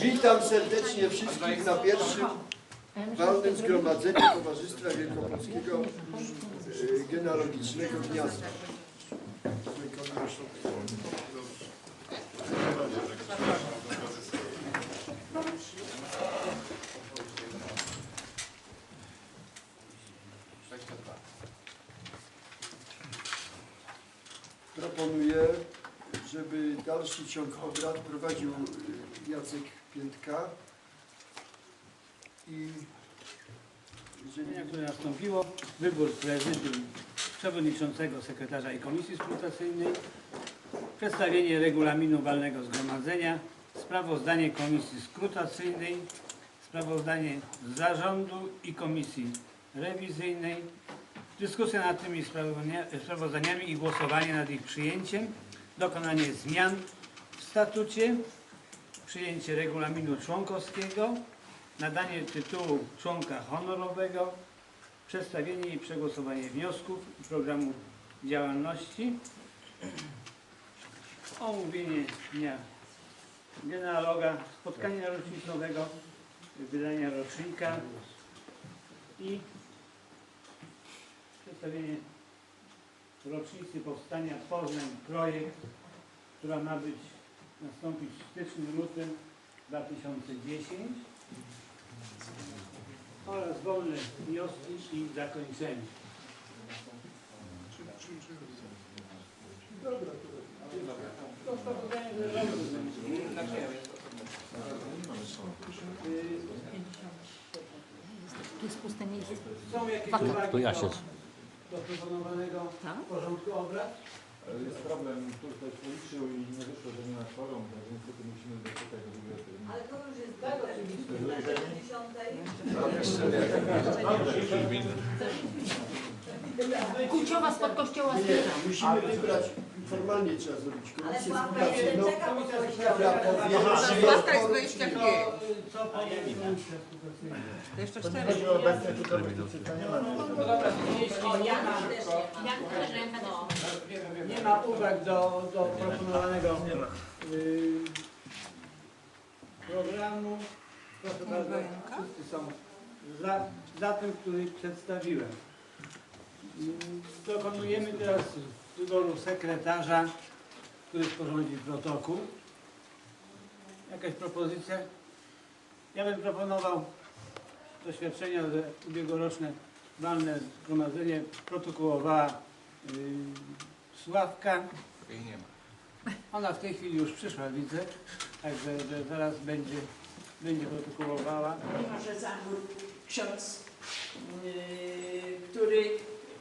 Witam serdecznie wszystkich na pierwszym walnym zgromadzeniu Towarzystwa Wielkopolskiego e, Genealogicznego Gniazda. Proponuję, żeby dalszy ciąg obrad prowadził y, Jacek Piętka. I jeżeli Zmienia, które nastąpiło, wybór prezydium, przewodniczącego, sekretarza i komisji skrutacyjnej, przedstawienie regulaminu walnego zgromadzenia, sprawozdanie komisji skrutacyjnej, sprawozdanie zarządu i komisji rewizyjnej, dyskusja nad tymi sprawozdania- sprawozdaniami i głosowanie nad ich przyjęciem, dokonanie zmian w statucie, przyjęcie regulaminu członkowskiego, nadanie tytułu członka honorowego, przedstawienie i przegłosowanie wniosków i programu działalności, omówienie dnia genealoga, spotkania rocznicowego, wydania rocznika i przedstawienie rocznicy powstania Poznań projekt, która ma być nastąpić w styczniu, lutym 2010 oraz wolne wnioski i zakończenie. To sprawozdanie zarządu Tu jest puste miejsce. Są jakieś Waka. uwagi To ja do, się- do proponowanego Tak? porządku obrad? Jest problem, który ktoś policzył i nie wyszło, że nie ma kworum, więc niestety musimy doczekać do drugiego terminu. Ale to już jest tak. Kulciowa spod kościoła nie, musimy wybrać, formalnie trzeba zrobić Ale komisję czeka pod która powie, czy Ławka jest jest powie komisja skrutacyjna? To jeszcze cztery. O. No. Nie ma uwag do, do proponowanego y, programu. Proszę bardzo, wszyscy są za, za tym, który przedstawiłem. Dokonujemy teraz wyboru sekretarza, który sporządzi protokół. Jakaś propozycja? Ja bym proponował doświadczenia, że ubiegłoroczne walne zgromadzenie protokołowała y, Sławka. Jej nie ma. Ona w tej chwili już przyszła, widzę, także że zaraz będzie, będzie protokołowała. mimo że Zachód ksiądz, yy, który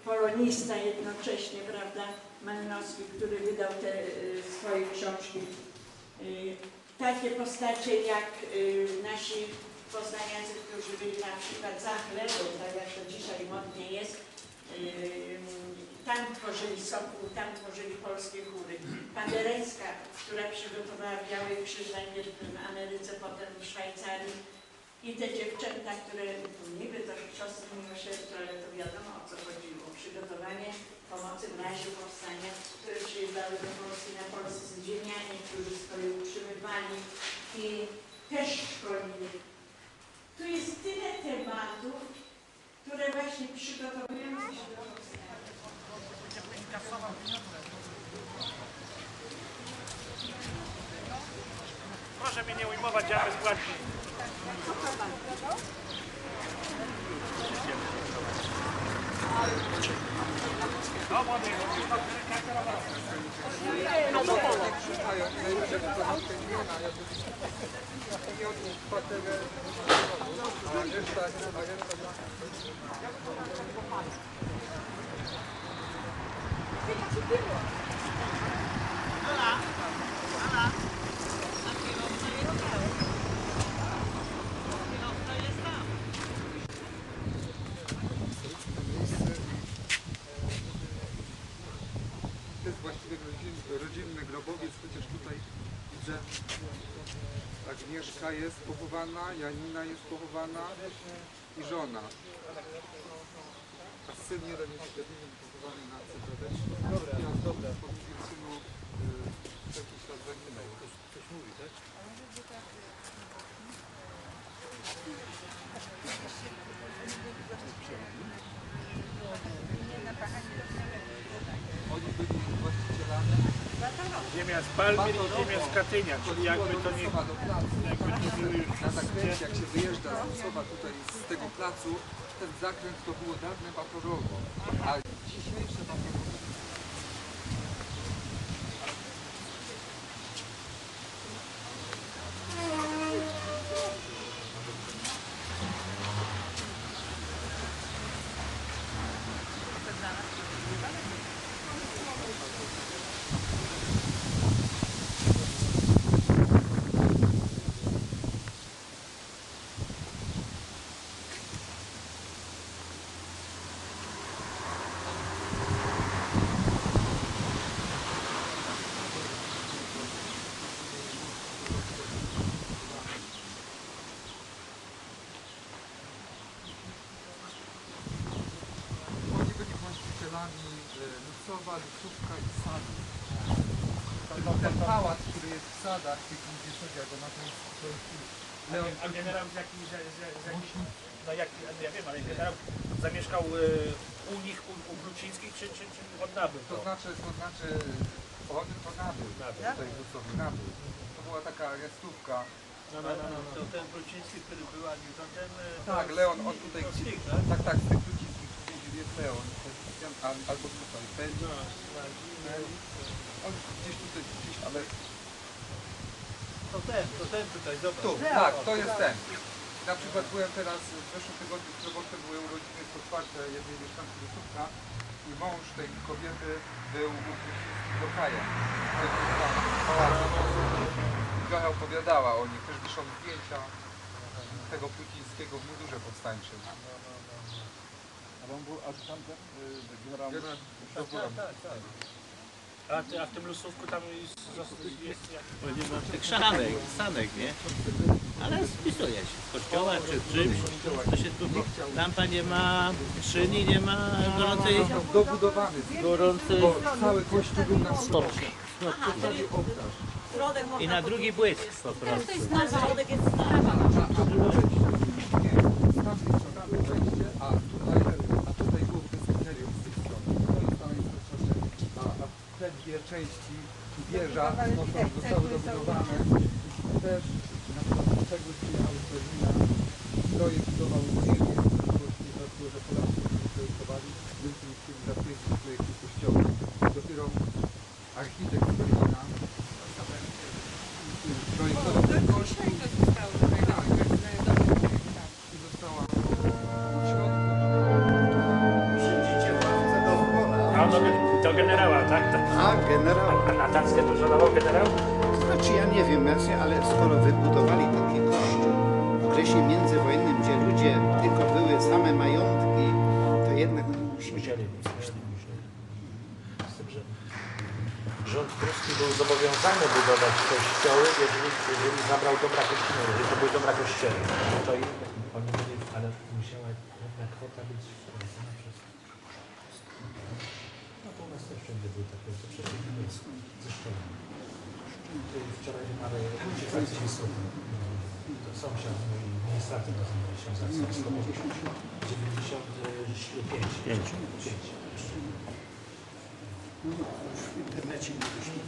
polonista jednocześnie, prawda, Malinowski, który wydał te yy, swoje książki. Yy, takie postacie jak yy, nasi poznaniacy, którzy byli na przykład za chlebą, tak jak to dzisiaj modnie tworzyli Sokół, tam tworzyli polskie chóry. Paderewska, która przygotowała Biały Krzyż najpierw w Ameryce, potem w Szwajcarii. I te dziewczęta, które niby to siostry miłosierdzia, ale to wiadomo o co chodziło. Przygotowanie pomocy w razie powstania, które przyjeżdżały do Polski na polscy ziemianie, którzy swoje utrzymywali i też szkolili. Tu jest tyle tematów, które właśnie przygotowujące się do. Proszę mnie nie ujmować, ja bezpłatnie. To jest właściwie rodzinny, rodzinny grobowiec, chociaż tutaj widzę Agnieszka jest pochowana, Janina jest pochowana i żona. A jest jedynie pochowany na Cytadecznym. Ja dobra. Po synu y, jakiś lat zaginął. Coś mówi, tak? Palmir i ziemia z Katynia, czyli jakby to nie... Jakby to były już Na zakręcie, jak się wyjeżdża z Wrocława tutaj z tego placu, ten zakręt to było dawne Baporowo. A dzisiejsze Lusowa, Lusówka i Sadu. Ten, ten pałac, który jest w Sadach, tych ludzie jak na jest Leon A generał z jakim, z, z, z jakim, no jak, ja wiem, ale generał zamieszkał e, u nich, u, u Blucińskich, czy, czy, czy od nabył To znaczy, to znaczy on to nabył, Nabył. tutaj nabył. To była taka gestówka. No, no, no, no. To ten Bluciński, który był, a nie to ten... e, Tak, Leon, on tutaj tak? tak, tak, z tych albo tutaj. On gdzieś tutaj, gdzieś, ale to ten, to ten tutaj, zobacz. Tu, tak, to jest ten. Na przykład byłem teraz w zeszłym tygodniu w sobotę były urodziny w otwarte jednej mieszkanki Rusówka i mąż tej kobiety był u lokajem. I trochę opowiadała o nich, też wiszą zdjęcia tego Płócińskiego w mundurze powstańczym. A on był, a tamten y, generał... Jeden Tak, tak, tak, tak. A, ty, a w tym lusówku tam jest, jest, jest jak... Tych szanek, sanek, nie? Ale spisuje się. W kościołach czy w czymś. To się tu, lampa nie ma szyni, nie ma gorącej, Dobudowany, gorącej bo cały kościół był na. Postawił ołtarz. Środek I na drugi błysk po prostu. To jest Na nazwa. środek jest sprawa. A, a było wejście. Nie, z tamtej strony było wejście, a tutaj, a tutaj było prezydenterium z tej strony. To jest tam jest troszeczkę, a, a te dwie części wieża no, to zostały dobudowane. A do, do generała, tak? tak. A, generał. A na Tackę to żadował generał? Znaczy ja nie wiem, ale skoro wybudowali taki kościół w okresie międzywojennym, gdzie ludzie tylko były same majątki, to jednak. Musieli rząd pruski był zobowiązany budować kościoły, jeżeli, jeżeli zabrał dobra kościoły, jeżeli to były dobra kościoły. To i oni byli, ale musiała pewna kwota być wprowadzona przez no to u nas też wszędzie były takie, to przeciwnie ze szkoły. Wczoraj mamy akcję słowną. To sąsiad mój administrator nazywa się z akcji słowną. 95. 5. W internecie nie.